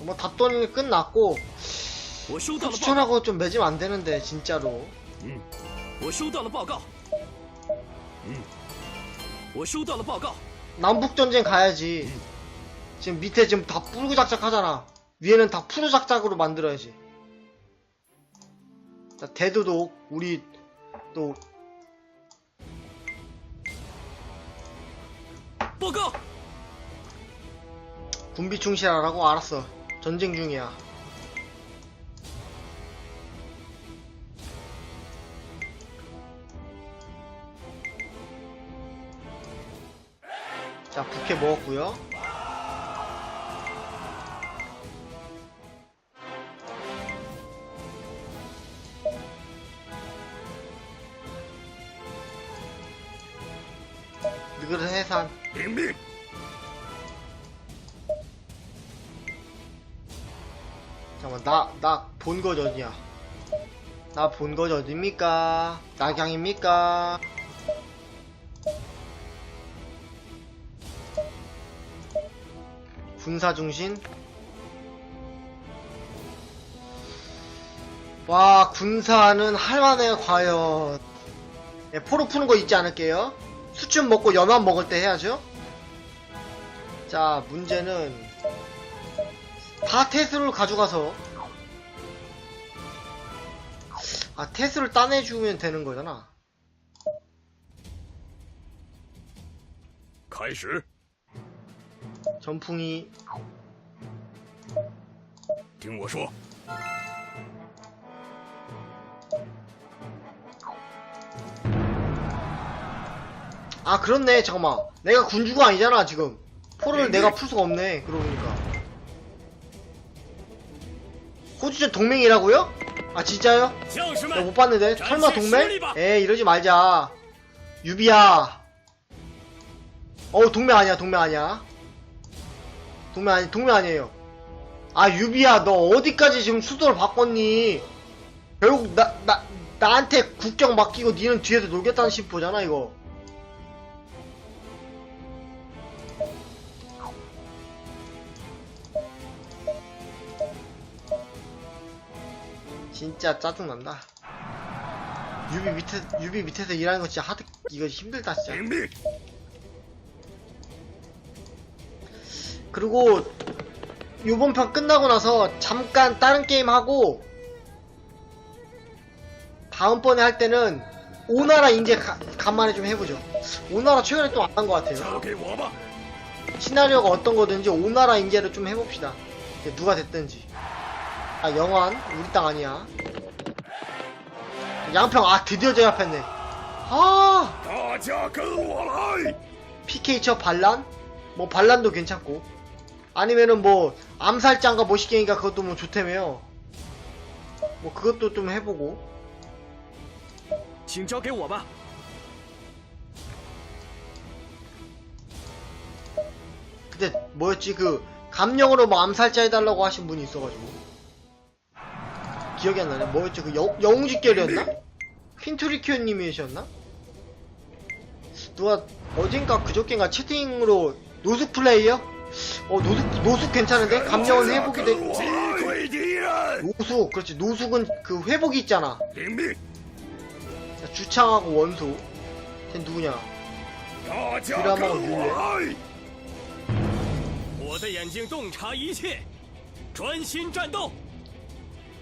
뭐 답돈이 끝났고 我收到了报告。 추천하고 좀 맺으면 안 되는데 진짜로 嗯，我收到了报告。嗯，我收到了报告。 남북 전쟁 가야지. 지금 밑에 지금 다 푸르작작 하잖아. 위에는 다 푸르작작으로 만들어야지. 자, 대도도 우리 또 报告， 군비 충실하라고 알았어. 전쟁 중이야. 자, 부캐 먹었고요. 느그릇 해산. 잠깐만 나나 본거 어디야? 나 본거 어딥니까? 낙양입니까? 군사 중심? 와 군사는 할만해 과연 예, 포로 푸는 거 잊지 않을게요 수춘 먹고 연합 먹을 때 해야죠 자 문제는 다 테스를 가져가서 아 테스를 따내주면 되는 거잖아 开始， 전풍이 听我说， 아 그렇네 잠깐만 내가 군주가 아니잖아 지금 포를 내가 풀 수가 없네 그러고 보니까 호주전 동맹이라고요? 아 진짜요? 나 못 봤는데? 설마 동맹? 에 이러지 말자. 유비야. 어우 동맹 아니야 동맹 아니야. 동맹 아니 동맹 아니에요. 아 유비야 너 어디까지 지금 수도를 바꿨니? 결국 나, 나, 나한테 국경 맡기고 니는 뒤에서 놀겠다는 심보잖아 이거. 진짜 짜증난다. 유비 밑에 유비 밑에서 일하는 거 진짜 하드 이거 힘들다 진짜. 그리고 요번 편 끝나고 나서 잠깐 다른 게임 하고 다음번에 할 때는 오나라 이제 간만에 좀 해보죠. 오나라 최근에 또 안 한 것 같아요. 시나리오가 어떤 거든지 오나라 인재를 좀 해봅시다. 누가 됐든지. 아 영환 우리 땅 아니야 양평 아 드디어 제압했네 아 大家跟我来。 PK 쳐 반란? 뭐 반란도 괜찮고 아니면은 뭐 암살장과 모시갱이가 그것도 뭐 좋다며요 뭐 그것도 좀 해보고 请交给我吧。 근데 뭐였지 그 감령으로 뭐 암살자 해달라고 하신 분이 있어가지고 기억이 안 나네 뭐였지 그 영, 영웅직결이었나? 핀투리큐님이셨나? 누가 어젠가 그저께인가 채팅으로 노숙 플레이어? 어 노숙 노숙 괜찮은데? 감령은 회복이 돼 击溃敌人。 노숙 그렇지 노숙은 그 회복이 있잖아 领命。 자, 주창하고 원소 쟤 누구냐 大家 드라마 跟我 올릴래? 来。我的眼睛洞察一切，专心战斗。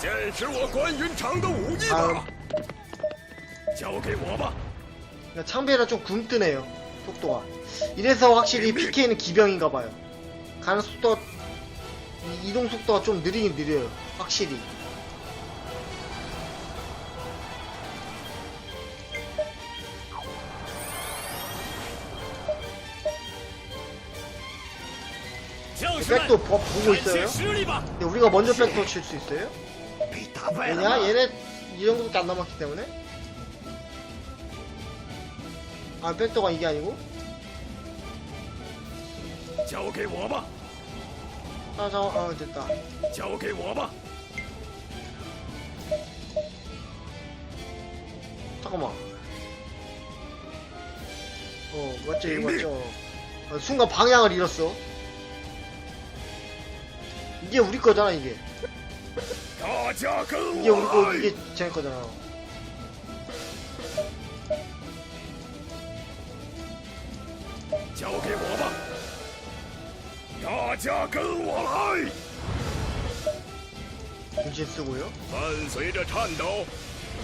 见识我关云长的武艺 다음 吧！交给我吧！ 그러니까 창배라 좀 굼뜨네요 속도가 이래서 확실히 PK는 기병인가봐요 가는 속도 이- 이동 속도가 좀 느리긴 느려요 확실히 백도 보, 보고 展 있어요 现实力吧！ 근데 우리가 먼저 백도 칠 수 있어요? 다 봐야 왜냐? 얘네 이 정도밖에 안 남았기 때문에. 아 백도가 이게 아니고? 저기 와봐. 아 잠깐 아 됐다. 저기 와봐. 잠깐만. 어 맞죠 이거 맞죠 아, 순간 방향을 잃었어. 이게 우리 거잖아 이게. 大家跟我来。交给我吧。大家跟我来。不信是我哟伴随着颤抖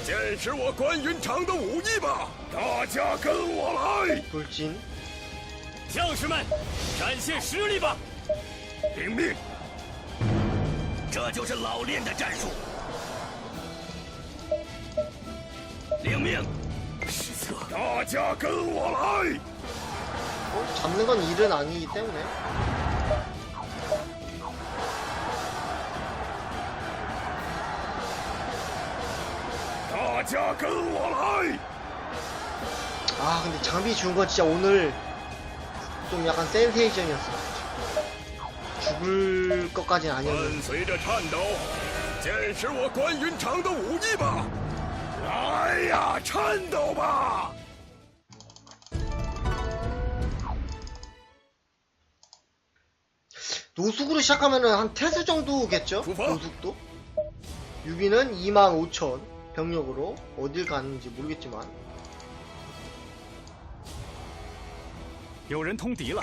见识我关云长的武艺吧。大家跟我来。不禁将士们展现实力吧。领命。这就是老练的战术。领命，失策。大家跟我来！ 어? 잡는 건 일은 아니기 때문에 大家跟我来！ 아 근데 장비 준 건 진짜 오늘 좀 약간 센세이션이었어 죽을 것까진 아니었는데 伴随着颤抖，见识我关云长的武艺吧！来呀，颤抖吧！ 노숙으로 시작하면은 한 태수 정도겠죠? 구파. 노숙도? 유비는 25,000 병력으로 어딜 가는지 모르겠지만 有人通敌了，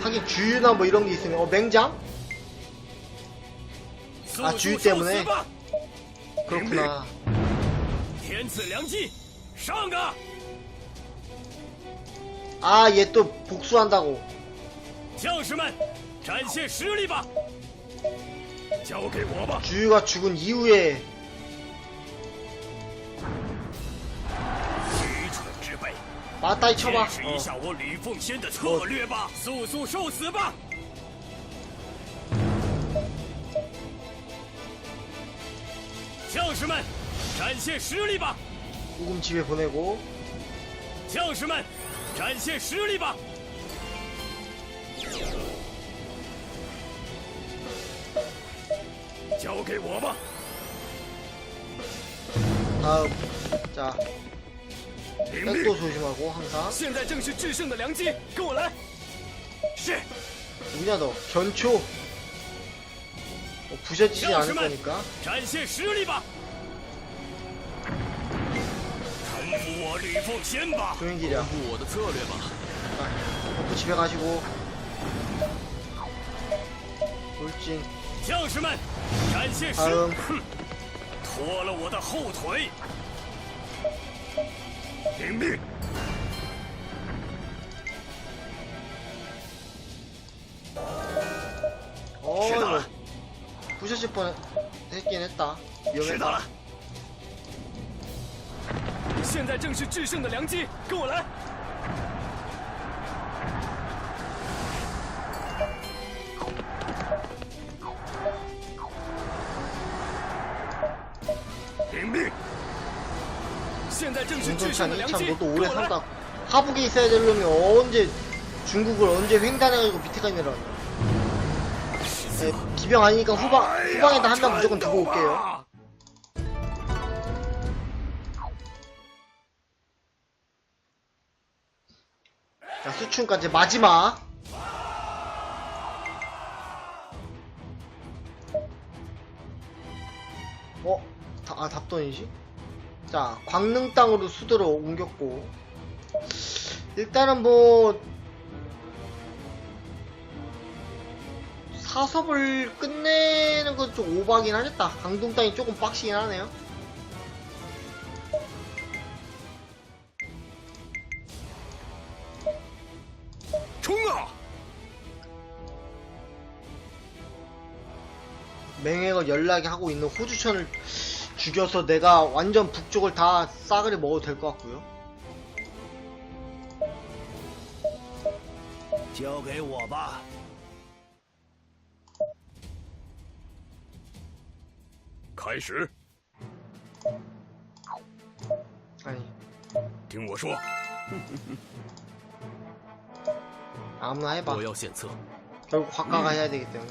하긴 주유나 뭐 이런 게 있으면 어 맹장? 速 아 速 주유 受 때문에 死吧！ 그렇구나 天赐良机，上啊！ 아 얘 또 복수한다고 将士们，展现实力吧！交给我吧！ 주유가 죽은 이후에 辈， 맞다이 쳐봐 见识 어. 一下我吕奉先的策略吧！速速受死吧！将士们，展现实力吧！ 후금 집에 보내고 将士们，展现实力吧！交给我吧！ 다음 자 领命！ 백도 조심하고 항상 现在正是制胜的良机，跟我来！是， 누구냐 너 견초 어, 부셔지지 않을 잠시만. 거니까 展现实力吧！臣服我吕奉先吧！ 조용히기자 布我的策略吧！ 자, 집에 가시고 돌진 将士们，展现实 다음 拖了我的后腿！ 听命知道了。不是去把他给他打。知道了。现在正是制胜的良机跟我来。 윤석찬이 참 너도 오래 산다. 하북에 있어야 될 놈이 언제 중국을 언제 횡단해가지고 밑에까지 내려왔 네, 기병 아니니까 후방, 후방에다 한 명 무조건 두고 올게요. 자, 수춘까지 마지막. 어? 다, 아, 답돈이지? 자 광릉 땅으로 수도로 옮겼고 일단은 뭐 사섭을 끝내는 건 좀 오버하긴 하겠다. 강동 땅이 조금 빡시긴 하네요. 총아! 맹행을 연락이 하고 있는 호주천을 죽여서 내가 완전 북쪽을 다 싸그리 먹어도 될 것 같고요. 交给我吧。 开始， 아니 听我说， 아무나 해봐. 我要献策。 결국 화가가 해야 되기 때문에.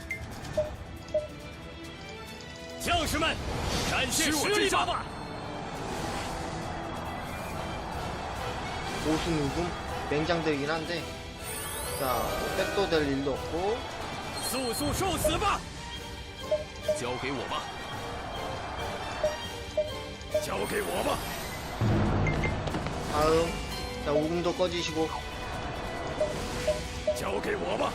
将士们，展现实力吧！ 보수 누금 맹장들이긴 한데 자 백도 될 일도 없고 速速受死吧！交给我吧。交给我吧。 다음 자 우금도 꺼지시고 交给我吧。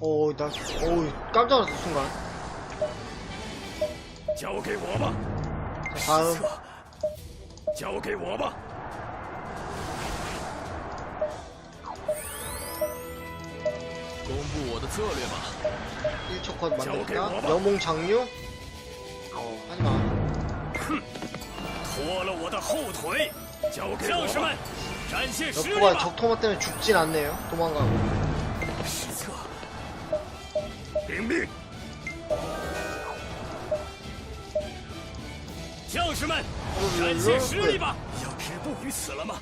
어나 어우 깜짝 놀랐어 순간 交给我吧。 자 다음 交给我吧。 公布我的策略吧。 1초 컷 만들까 저게 여몽 장류 어 하지마 拖了我的后腿，交给我将士们吧。，展现实力 여포가 吧！ 적토마 때문에 죽진 않네요 도망가고 失策， 领命。将士们，展现实力吧！要止步于此了吗？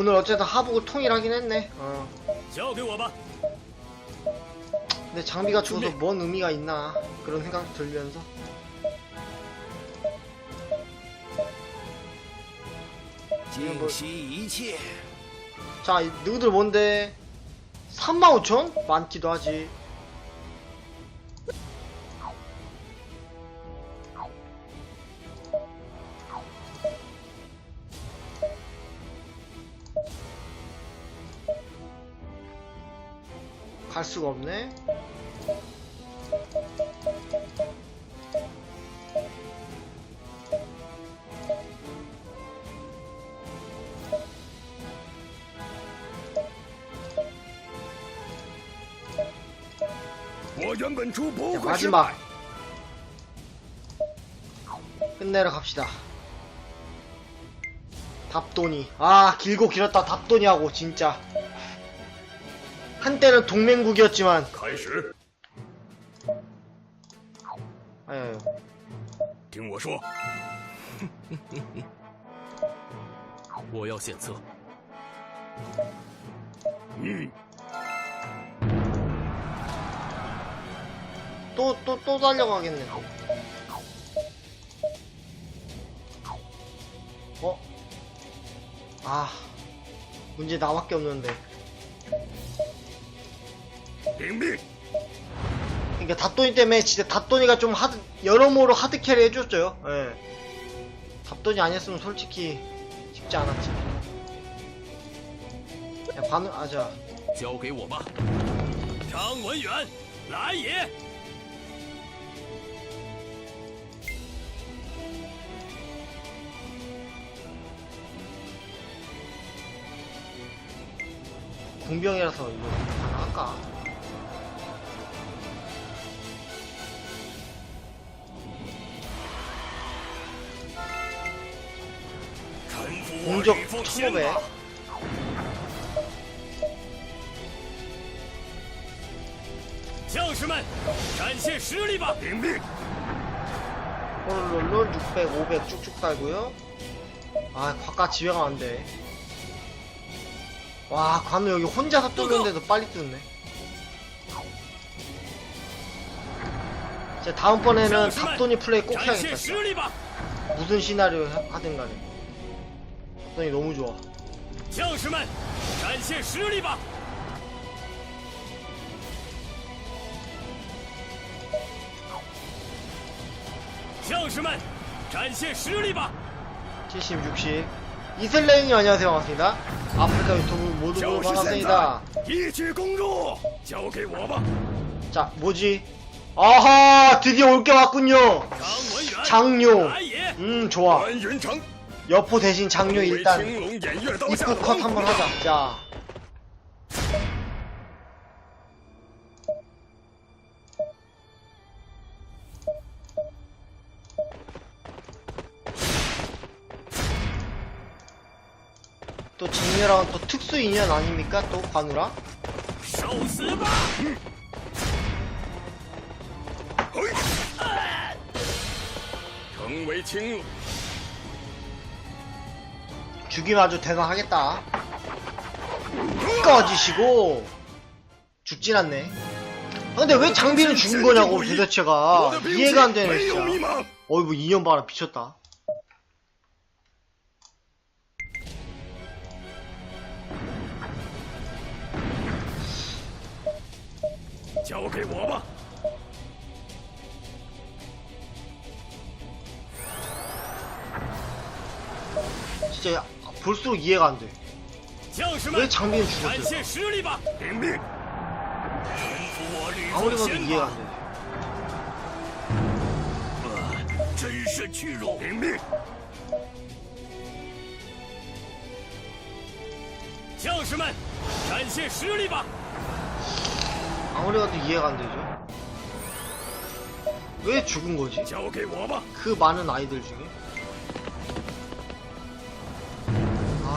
오늘 어쨌든 하부고 통일하긴 했네. 어. 근데 장비가 죽어서 뭔 의미가 있나 그런 생각 들면서. 뭐... 자, 누구들 뭔데? 35,000? 많기도 하지. 수가 없네. 마지막. 끝내러 갑시다. 답돈이. 아 길고 길었다. 답돈이 하고 진짜. 한때는 동맹국이었지만, 开始， 아유, 听我说，我要献策。嗯， 또, 또, 또 달려가겠네. 어? 아, 문제 나밖에 없는데. 禀命。 그러니까 답돈이 때문에 진짜 답돈이가 좀 하드 여러모로 하드 캐리 해줬죠. 예. 답돈이 아니었으면 솔직히 쉽지 않았지. 야, 반응 아자. 交给我吧。张文远，来也！ 궁병이라서 이거 가능할까? 공적 1500 롤롤롤 600, 500 쭉쭉 달고요. 아 과가 지배가 안돼. 와 관우 여기 혼자서 뚫는데도 빨리 뚫네. 자 다음번에는 탑돈이 플레이 꼭 해야겠다 무슨 시나리오 하든 간에. 바스탄이 너무 좋아. 장수만, 간시의 수련이 장수만, 간시의 수련이 70, 60. 이슬레이님 안녕하세요 반갑습니다. 아프리카 유튜브 모두 반갑습니다. 자 뭐지? 아하 드디어 올 게 왔군요. 장룡. 음 좋아. 여포 대신 장류 일단 입구 컷 한번 하자. 자. 또 정렬한, 또 특수 인연 아닙니까? 또 관우랑? 경외 죽이면 아주 대단하겠다. 꺼지시고. 죽진 않네. 아, 근데 왜 장비는 죽은 거냐고 도대체가. 이해가 안 되네 진짜. 어이구 2년 뭐 봐라 미쳤다. 진짜 볼수록 이해가 안 돼. 왜 장비는 죽었어요? 아무리 봐도 이해가 안 돼. 아무리 봐도 이해가 안 되죠. 왜 죽은 거지? 그 많은 아이들 중에?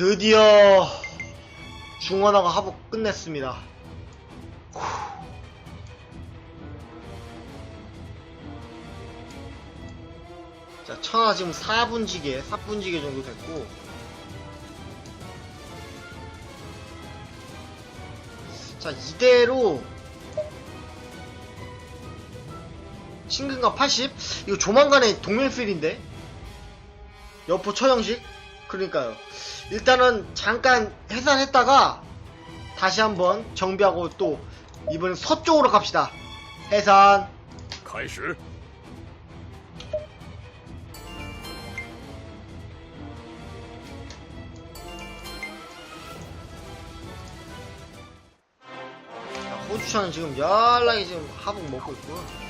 드디어 중원화가 하복 끝냈습니다 후. 자 천하 지금 4분지게 4분지게 정도 됐고 자 이대로 신근감 80? 이거 조만간에 동mel필인데? 여포 처형식? 그러니까요. 일단은 잠깐 해산했다가 다시 한번 정비하고 또 이번엔 서쪽으로 갑시다. 해산. 자, 호주차는 지금 연락이 지금 하복 먹고 있고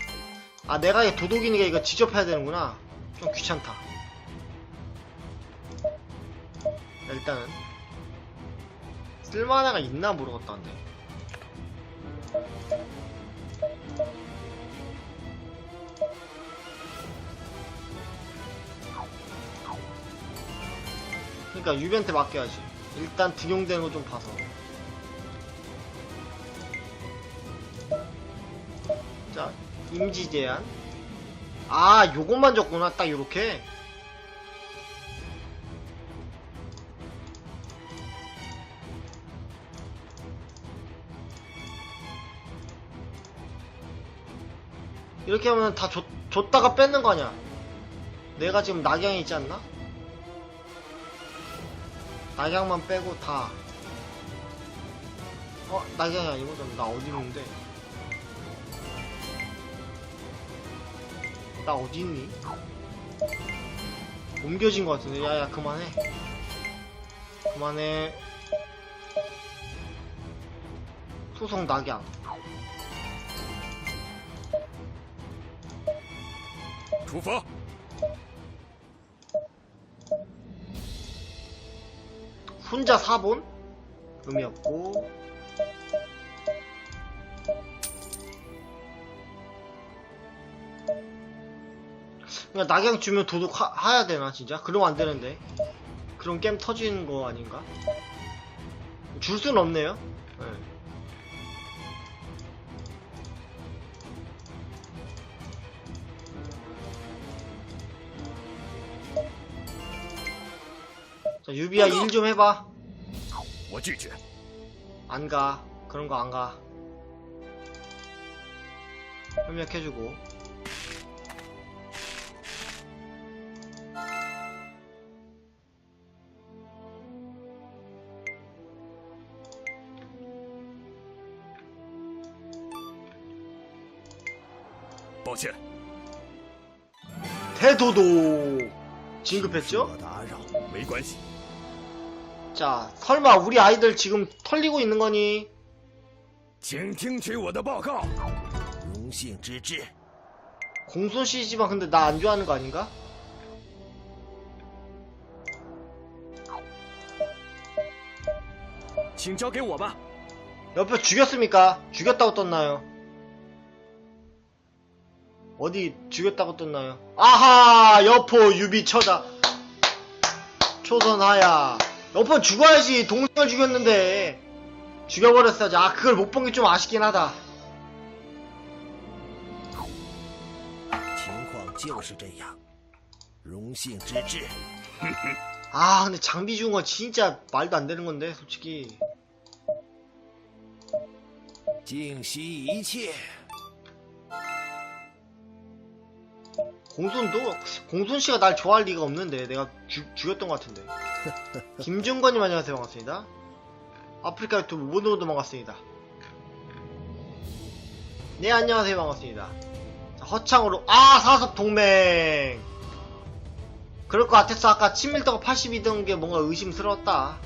아 내가 이 도둑이니까 이거 직접 해야 되는구나. 좀 귀찮다. 일단은 쓸만한 애가 있나 모르겠다는데. 그러니까 유비한테 맡겨야지. 일단 등용되는 거 좀 봐서 자 임지 제한? 아 요것만 줬구나 딱 요렇게? 이렇게 하면 다 줬, 줬다가 뺏는 거 아니야? 내가 지금 낙양이 있지 않나? 낙양만 빼고 다. 어? 낙양이 아니거든 나 어디 있는데 나 어디 있니? 옮겨진 것 같은데 야야 그만해 그만해 소송 낙양出发！ 혼자 사본? 의미 없고 그냥 낙양 주면 도둑 하, 해야 되나 진짜? 그러면 안 되는데. 그럼 게임 터지는 거 아닌가? 줄 순 없네요. 네. 자 유비야 일 좀 해봐. 안가. 그런 거 안가. 협력해주고. 네. 抱歉， 대도도 진급했죠? 我打扰，没关系。 자, 설마 우리 아이들 지금 털리고 있는 거니? 请听取我的报告。荣幸之至。 공손 씨지만 근데 나 안 좋아하는 거 아닌가? “请交给我吧。 옆에 죽였습니까? 죽였다고 떴나요? 어디 죽였다고 떴나요? 아하! 여포 유비처다. 초선하야. 여포 죽어야지. 동생을 죽였는데. 죽여버렸어야지. 아, 그걸 못 본 게 좀 아쉽긴 하다. 情况就是这样。荣幸之至。 아, 근데 장비 준 건 진짜 말도 안 되는 건데, 솔직히. 敬惜一切。 공손도, 공손 씨가 날 좋아할 리가 없는데, 내가 죽, 죽였던 것 같은데. 김준건님 안녕하세요. 반갑습니다. 아프리카 유튜브 모두 모두 반갑습니다. 네, 안녕하세요. 반갑습니다. 자, 허창으로, 아, 사섭 동맹! 그럴 것 같았어. 아까 친밀도가 82던 게 뭔가 의심스러웠다.